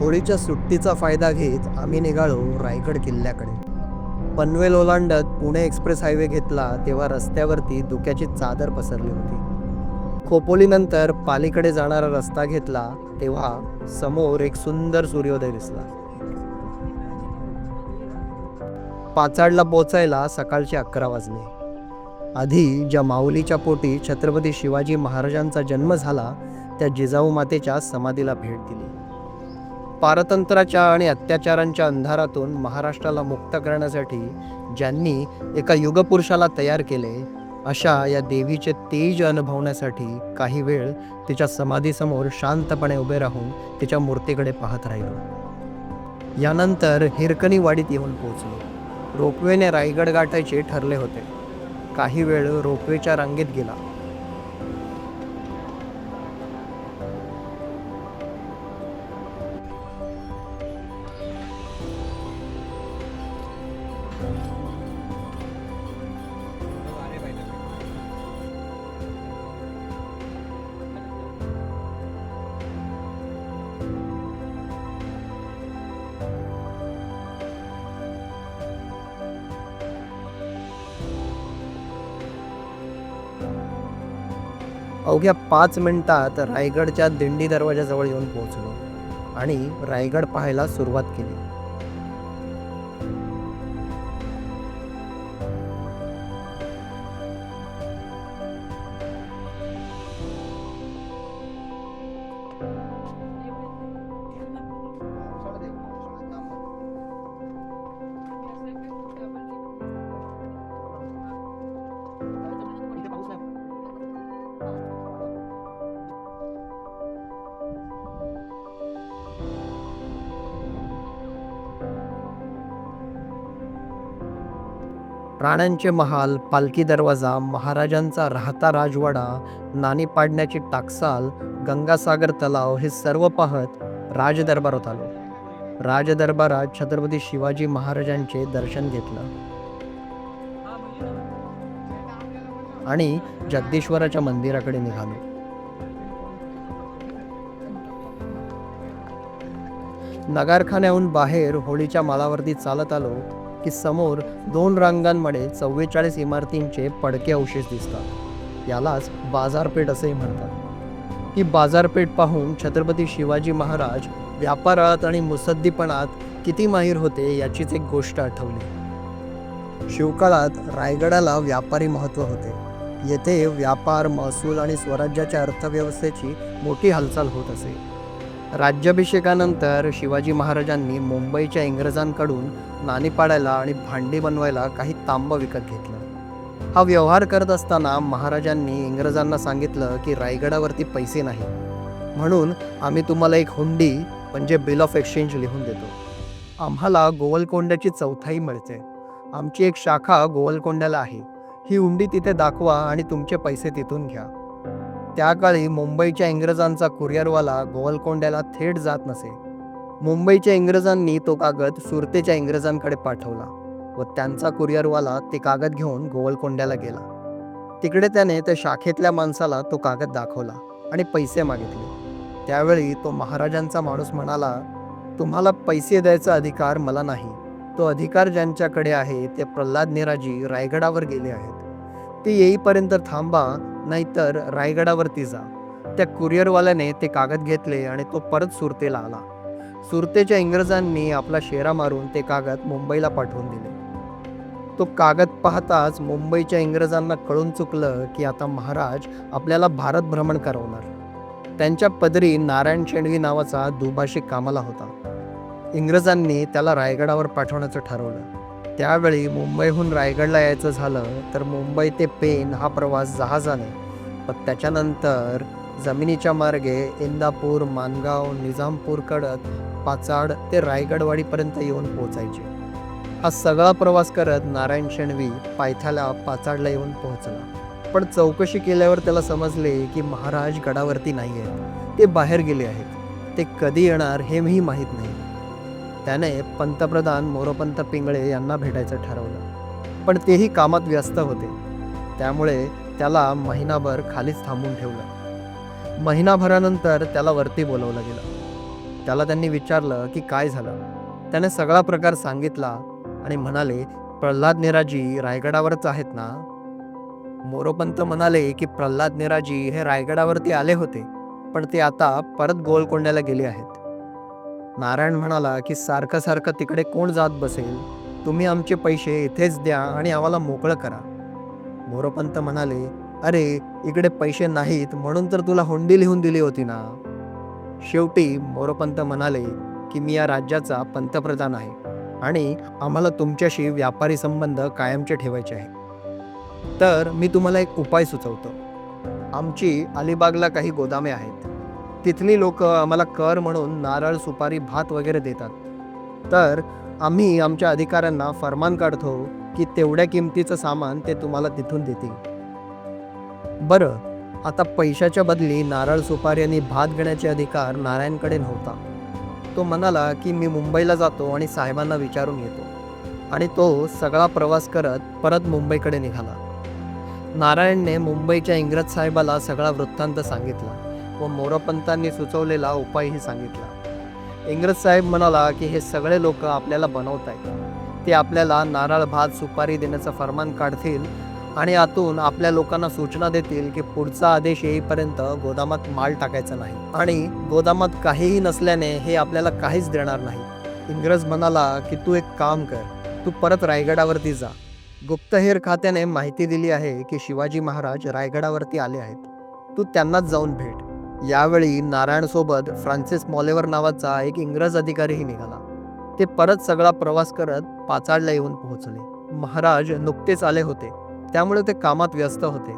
होळीच्या सुट्टीचा फायदा घेत आम्ही निघालो रायगड किल्ल्याकडे. पनवेल ओलांडत पुणे एक्सप्रेस हायवे घेतला तेव्हा रस्त्यावरती धुक्याची चादर पसरली होती. खोपोलीनंतर पालीकडे जाणारा रस्ता घेतला तेव्हा समोर एक सुंदर सूर्योदय दिसला. पाचाडला पोचायला सकाळचे अकरा वाजले. आधी ज्या माऊलीच्या पोटी छत्रपती शिवाजी महाराजांचा जन्म झाला त्या जिजाऊ मातेच्या समाधीला भेट दिली. पारतंत्र्याच्या आणि अत्याचारांच्या अंधारातून महाराष्ट्राला मुक्त करण्यासाठी ज्यांनी एका युगपुरुषाला तयार केले अशा या देवीचे तेज अनुभवण्यासाठी काही वेळ तिच्या समाधीसमोर शांतपणे उभे राहून तिच्या मूर्तीकडे पाहत राहिलो. यानंतर हिरकणी वाडीत येऊन पोहोचलो. रोपवेने रायगड गाठायचे ठरले होते. काही वेळ रोपवेच्या रांगेत गेला. अवघ्या पाच मिनिटात रायगडच्या दिंडी दरवाजाजवळ येऊन पोहोचलो आणि रायगड पाहायला सुरुवात केली. प्राण्यांचे महाल पालखी दरवाजा महाराजांचा राहता राजवाडा नाणी पाडण्याची टाकसाल गंगासागर तलाव हे सर्व पाहत राजदरबारात आलो. राजदरबारात छत्रपती शिवाजी महाराजांचे दर्शन घेतलं. आणि जगदीश्वराच्या मंदिराकडे निघालो. नगारखान्याहून बाहेर होळीच्या मालावरती चालत आलो. की समोर दोन रांगांमध्ये चव्वेचाळीस इमारतींचे पडके अवशेष दिसतात. यालाच बाजारपेठ असेही म्हणतात. ही बाजारपेठ पाहून छत्रपती शिवाजी महाराज व्यापारात आणि मुसद्दीपणात किती माहीर होते याचीच एक गोष्ट आठवली. शिवकाळात रायगडाला व्यापारी महत्त्व होते. येथे व्यापार महसूल आणि स्वराज्याच्या अर्थव्यवस्थेची मोठी हालचाल होत असे. राज्याभिषेकानंतर शिवाजी महाराजांनी मुंबईच्या इंग्रजांकडून नाणी पाडायला आणि भांडी बनवायला काही तांबं विकत घेतलं. हा व्यवहार करत असताना महाराजांनी इंग्रजांना सांगितलं की रायगडावरती पैसे नाही म्हणून आम्ही तुम्हाला एक हुंडी म्हणजे बिल ऑफ एक्सचेंज लिहून देतो. आम्हाला गोवलकोंड्याची चौथाई मिळते. आमची एक शाखा गोवलकोंड्याला आहे. ही हुंडी तिथे दाखवा आणि तुमचे पैसे तिथून घ्या. त्या काळी मुंबईच्या इंग्रजांचा कुरिअरवाला गोवलकोंड्याला थेट जात नसे. मुंबईच्या इंग्रजांनी तो कागद सुरतेच्या इंग्रजांकडे पाठवला व त्यांचा कुरिअरवाला ते कागद घेऊन गोवलकोंड्याला गेला. तिकडे त्याने त्या शाखेतल्या माणसाला तो कागद दाखवला आणि पैसे मागितले. त्यावेळी तो महाराजांचा माणूस म्हणाला तुम्हाला पैसे द्यायचा अधिकार मला नाही. तो अधिकार ज्यांच्याकडे आहे ते प्रल्हाद निराजी रायगडावर गेले आहेत. ते येईपर्यंत थांबा नाहीतर रायगडावरती जा. त्या कुरिअरवाल्याने ते कागद घेतले आणि तो परत सुरतेला आला. सुरतेच्या इंग्रजांनी आपला शेरा मारून ते कागद मुंबईला पाठवून दिले. तो कागद पाहताच मुंबईच्या इंग्रजांना कळून चुकलं की आता महाराज आपल्याला भारत भ्रमण करवणार. त्यांच्या पदरी नारायण शेणवी नावाचा दुभाषिक कामाला होता. इंग्रजांनी त्याला रायगडावर पाठवण्याचं ठरवलं. त्यावेळी मुंबईहून रायगडला यायचं झालं तर मुंबई ते पेन हा प्रवास जहाजाने. पण त्याच्यानंतर जमिनीच्या मार्गे इंदापूर मानगाव निजामपूर कडत पाचाड ते रायगडवाडीपर्यंत येऊन पोहोचायचे. हा सगळा प्रवास करत नारायण शेणवी पायथ्याला पाचाडला येऊन पोहोचला. पण चौकशी केल्यावर त्याला समजले की महाराज गडावरती नाही आहेत ते बाहेर गेले आहेत. ते कधी येणार हे मी माहीत नाही. त्याने पंतप्रधान मोरोपंत पिंगळे यांना भेटायचं ठरवलं. पण तेही कामात व्यस्त होते. त्यामुळे त्याला महिनाभर खालीच थांबून ठेवलं. महिनाभरानंतर त्याला वरती बोलवलं गेलं. त्याला त्यांनी विचारलं की काय झालं? त्याने सगळा प्रकार सांगितला आणि म्हणाले प्रल्हाद नेराजी रायगडावरच आहेत ना? मोरोपंत म्हणाले की प्रल्हाद नेराजी हे रायगडावरती आले होते पण ते आता परत गोलकोंड्याला गेले आहेत. नारायण म्हणाला की सारखं सारखं तिकडे कोण जात बसेल? तुम्ही आमचे पैसे इथेच द्या आणि आम्हाला मोकळं करा. मोरोपंत म्हणाले अरे इकडे पैसे नाहीत म्हणून तर तुला हुंडी लिहून दिली होती ना. शेवटी मोरोपंत म्हणाले की मी या राज्याचा पंतप्रधान आहे आणि आम्हाला तुमच्याशी व्यापारी संबंध कायमचे ठेवायचे आहे तर मी तुम्हाला एक उपाय सुचवतो. आमची अलिबागला काही गोदामे आहेत. तिथली लोक आम्हाला कर म्हणून नारळ सुपारी भात वगैरे देतात. तर आम्ही आमच्या अधिकाऱ्यांना फरमान काढतो की तेवढ्या किमतीचं सामान ते तुम्हाला तिथून देतील. बरं आता पैशाच्या बदली नारळ सुपारी आणि भात घेण्याचे अधिकार नारायणकडे नव्हता. तो म्हणाला की मी मुंबईला जातो आणि साहेबांना विचारून येतो आणि तो सगळा प्रवास करत परत मुंबईकडे निघाला. नारायणने मुंबईच्या इंग्रज साहेबाला सगळा वृत्तांत सांगितला. व मोरपंतांनी सुचवलेला उपायही सांगितला. इंग्रज साहेब म्हणाला की हे सगळे लोक आपल्याला बनवत आहेत ते आपल्याला नारळ भात सुपारी देण्याचं फरमान काढतील आणि आतून आपल्या लोकांना सूचना देतील की पुढचा आदेश येईपर्यंत गोदामात माल टाकायचा नाही आणि गोदामात काहीही नसल्याने हे आपल्याला काहीच देणार नाही. इंग्रज म्हणाला की तू एक काम कर तू परत रायगडावरती जा. गुप्तहेर खात्याने माहिती दिली आहे की शिवाजी महाराज रायगडावरती आले आहेत. तू त्यांनाच जाऊन भेट. यावेळी नारायणसोबत फ्रान्सिस मॉलेवर नावाचा एक इंग्रज अधिकारीही निघाला. ते परत सगळा प्रवास करत पाचाडला येऊन पोहोचले. महाराज नुकतेच आले होते. त्यामुळे ते कामात व्यस्त होते.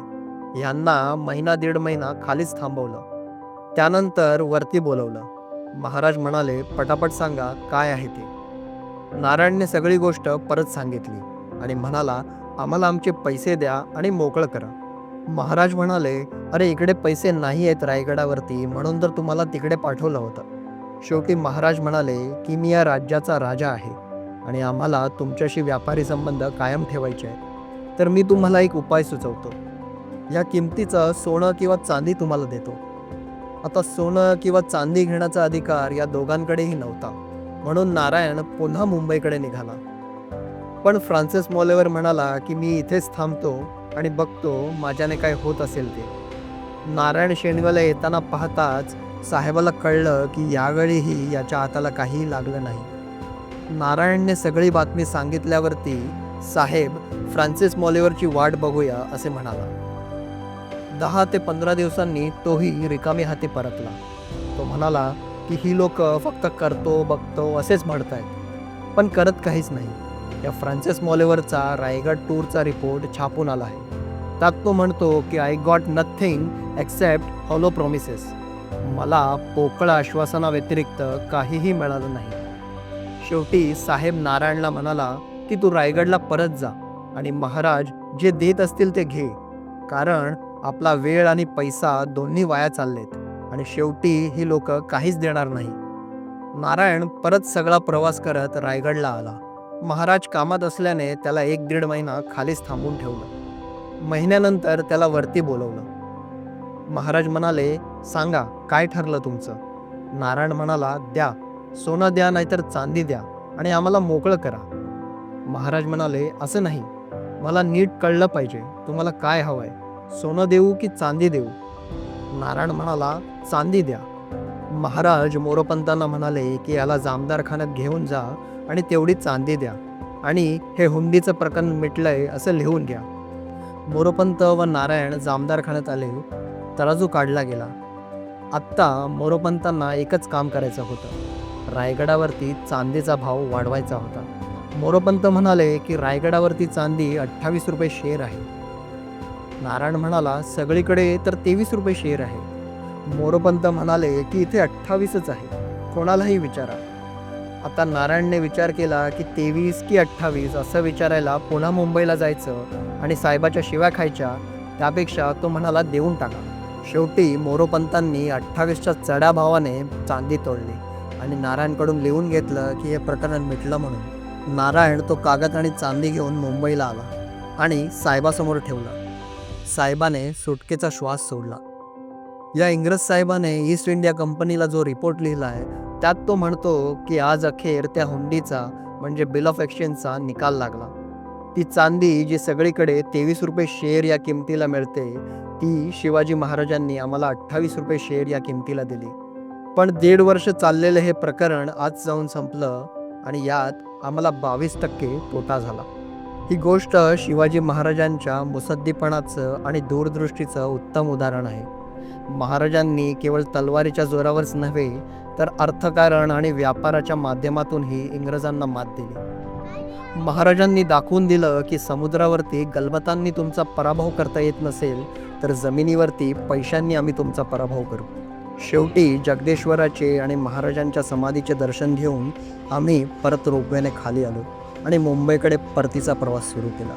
यांना महिना दीड महिना खालीच थांबवलं. त्यानंतर वरती बोलवलं. महाराज म्हणाले पटापट सांगा काय आहे ते? नारायणने सगळी गोष्ट परत सांगितली आणि म्हणाला आम्हाला आमचे पैसे द्या आणि मोकळं करा. महाराज म्हणाले अरे इकडे पैसे नाही आहेत रायगडावरती म्हणून तर तुम्हाला तिकडे पाठवलं होतं. शेवटी महाराज म्हणाले की मी या राज्याचा राजा आहे आणि आम्हाला तुमच्याशी व्यापारी संबंध कायम ठेवायचे आहेत. तर मी तुम्हाला एक उपाय सुचवतो. या किमतीचं सोनं किंवा चांदी तुम्हाला देतो. आता सोनं किंवा चांदी घेण्याचा अधिकार या दोघांकडेही नव्हता. म्हणून नारायण पुन्हा मुंबईकडे निघाला. पण फ्रान्सिस मॉलेवर म्हणाला की मी इथेच थांबतो आणि बघतो माझ्याने काय होत असेल ते. नारायण शेणवेला येताना पाहताच साहेबाला कळलं की यावेळीही याच्या हाताला काहीही लागलं नाही. नारायणने सगळी बातमी सांगितल्यावरती साहेब फ्रान्सिस मॉलिवरची वाट बघूया असे म्हणाला. दहा ते पंधरा दिवसांनी तोही रिकामी हाती परतला. तो म्हणाला की ही लोक फक्त करतो बघतो असेच म्हणतायत. पण करत काहीच नाही. या फ्रान्सिस मॉलेवरचा रायगड टूरचा रिपोर्ट छापून आला आहे. त्यात तो म्हणतो की I got nothing except hollow promises मला पोकळ आश्वासनाव्यतिरिक्त काहीही मिळालं नाही. शेवटी साहेब नारायणला म्हणाला की तू रायगडला परत जा आणि महाराज जे देत असतील ते घे. कारण आपला वेळ आणि पैसा दोन्ही वाया चाललेत आणि शेवटी ही लोक काहीच देणार नाही. नारायण परत सगळा प्रवास करत रायगडला आला. महाराज कामात असल्याने त्याला एक दीड महिना खालीच थांबून ठेवलं. महिन्यानंतर त्याला वरती बोलवलं. महाराज म्हणाले सांगा काय ठरलं तुमचं? नारायण म्हणाला द्या. सोनं द्या नाहीतर चांदी द्या आणि आम्हाला मोकळं करा. महाराज म्हणाले असं नाही. मला नीट कळलं पाहिजे. तुम्हाला काय हवंय? सोनं देऊ की चांदी देऊ? नारायण म्हणाला चांदी द्या. महाराज मोरोपंतांना म्हणाले की याला जामदारखान्यात घेऊन जा. आणि तेवढी चांदी द्या. आणि हे हुंडीचं प्रकरण मिटलंय असं लिहून घ्या. मोरोपंत व नारायण जामदारखान्यात आले. तराजू काढला गेला. आत्ता मोरोपंतांना एकच काम करायचं होतं. रायगडावरती चांदीचा भाव वाढवायचा होता. मोरोपंत म्हणाले की रायगडावरती चांदी अठ्ठावीस रुपये शेर आहे. नारायण म्हणाला सगळीकडे तर तेवीस रुपये शेर आहे. मोरोपंत म्हणाले की इथे अठ्ठावीसच आहे. कोणालाही विचारा. आता नारायणने विचार केला की तेवीस की अठ्ठावीस असं विचारायला पुन्हा मुंबईला जायचं आणि साहेबाच्या शिव्या खायच्या त्यापेक्षा तो म्हणाला देऊन टाका. शेवटी मोरोपंतांनी अठ्ठावीसच्या चढ्या भावाने चांदी तोडली आणि नारायणकडून लिहून घेतलं की हे प्रकरण मिटलं म्हणून. नारायण तो कागद आणि चांदी घेऊन मुंबईला आला आणि साहेबासमोर ठेवला. साहेबाने सुटकेचा श्वास सोडला. या इंग्रज साहेबाने ईस्ट इंडिया कंपनीला जो रिपोर्ट लिहिला आहे त्यात तो म्हणतो की आज अखेर त्या हुंडीचा म्हणजे बिल ऑफ एक्सचेंजचा निकाल लागला. ती चांदी जी सगळीकडे तेवीस रुपये शेअर या किमतीला मिळते ती शिवाजी महाराजांनी आम्हाला अठ्ठावीस रुपये शेअर या किमतीला दिली. पण दीड वर्ष चाललेलं हे प्रकरण आज जाऊन संपलं आणि यात आम्हाला बावीस टक्के तोटा झाला. ही गोष्ट शिवाजी महाराजांच्या मुसद्दीपणाचं आणि दूरदृष्टीचं उत्तम उदाहरण आहे. महाराजांनी केवळ तलवारीच्या जोरावरच नव्हे तर अर्थकारण आणि व्यापाराच्या माध्यमातूनही इंग्रजांना मात दिली. महाराजांनी दाखवून दिलं की समुद्रावरती गलबतांनी तुमचा पराभव करता येत नसेल तर जमिनीवरती पैशांनी आम्ही तुमचा पराभव करू. शेवटी जगदेश्वराचे आणि महाराजांच्या समाधीचे दर्शन घेऊन आम्ही परत रोपवेने खाली आलो आणि मुंबईकडे परतीचा प्रवास सुरू केला.